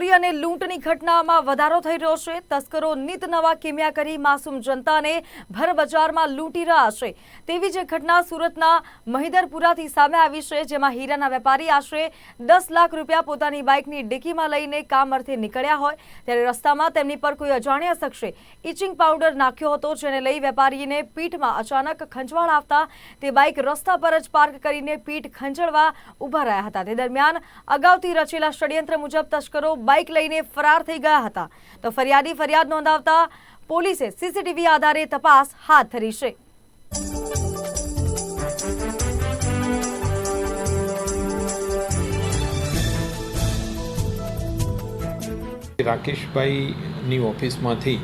ચોરી અને લૂંટની ઘટનામાં વધારો થઈ રહ્યો છે. તસ્કરો નિત નવા કિમિયા કરી માસૂમ જનતાને ભરબજારમાં લૂંટી રહ્યા છે. તેવી જ ઘટના સુરતના મહિદરપુરાથી સામે આવી છે, જેમાં હીરાના વેપારી આશરે દસ લાખ રૂપિયા પોતાની બાઇકની ડિક્કીમાં લઈને કામ અર્થે નીકળ્યા હોય. ત્યારે રસ્તામાં તેમની પર કોઈ અજાણ્યા શખ્સે ઇચિંગ પાવડર નાખ્યો હતો, જેને લઈ વેપારીને પીઠમાં અચાનક ખંજવાળ આવતા તે બાઇક રસ્તા પર જ પાર્ક કરીને પીઠ ખંજળવા ઊભા રહ્યા હતા. તે દરમિયાન અગાઉથી રચેલા ષડયંત્ર મુજબ તસ્કરો બાઇક લઈને ફરાર થઈ ગયા હતા. તો ફરિયાદી ફરિયાદ નોંધાવતા પોલીસે સીસીટીવી આધારે તપાસ હાથ ધરી છે. રાકેશભાઈની ઓફિસમાંથી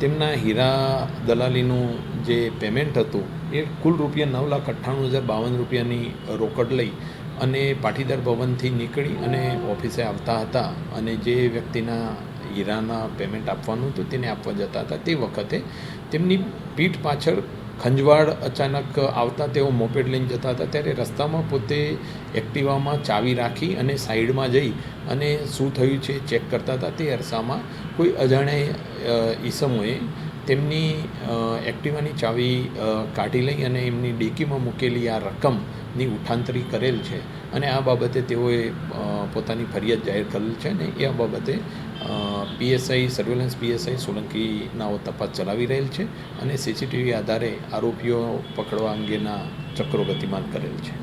તેમના હીરા દલાલીનું જે પેમેન્ટ હતું, એ કુલ રૂપિયા નવ લાખ અઠ્ઠાણું હજાર બાવન રૂપિયાની રોકડ લઈ અને પાટીદાર ભવનથી નીકળી અને ઓફિસે આવતા હતા અને જે વ્યક્તિના હીરાના પેમેન્ટ આપવાનું હતું તેને આપવા જતા હતા તે વખતે તેમની પીઠ પાછળ ખંજવાળ અચાનક આવતા તેઓ મોપેડ લઈને જતા હતા. ત્યારે રસ્તામાં પોતે એક્ટિવામાં ચાવી રાખી અને સાઈડમાં જઈ અને શું થયું છે ચેક કરતા હતા. તે અરસામાં કોઈ અજાણ્યા ઈસમોએ તેમની એક્ટિવાની ચાવી કાઢી લઈ અને એમની ડેકીમાં મૂકેલી આ રકમની ઉઠાંતરી કરેલ છે. અને આ બાબતે તેઓએ પોતાની ફરિયાદ જાહેર કરેલ છે અને એ આ બાબતે પીએસઆઈ સર્વેલન્સ પીએસઆઈ સોલંકીનાઓ તપાસ ચલાવી રહેલ છે અને સીસીટીવી આધારે આરોપીઓ પકડવા અંગેના ચક્રો ગતિમાન કરેલ છે.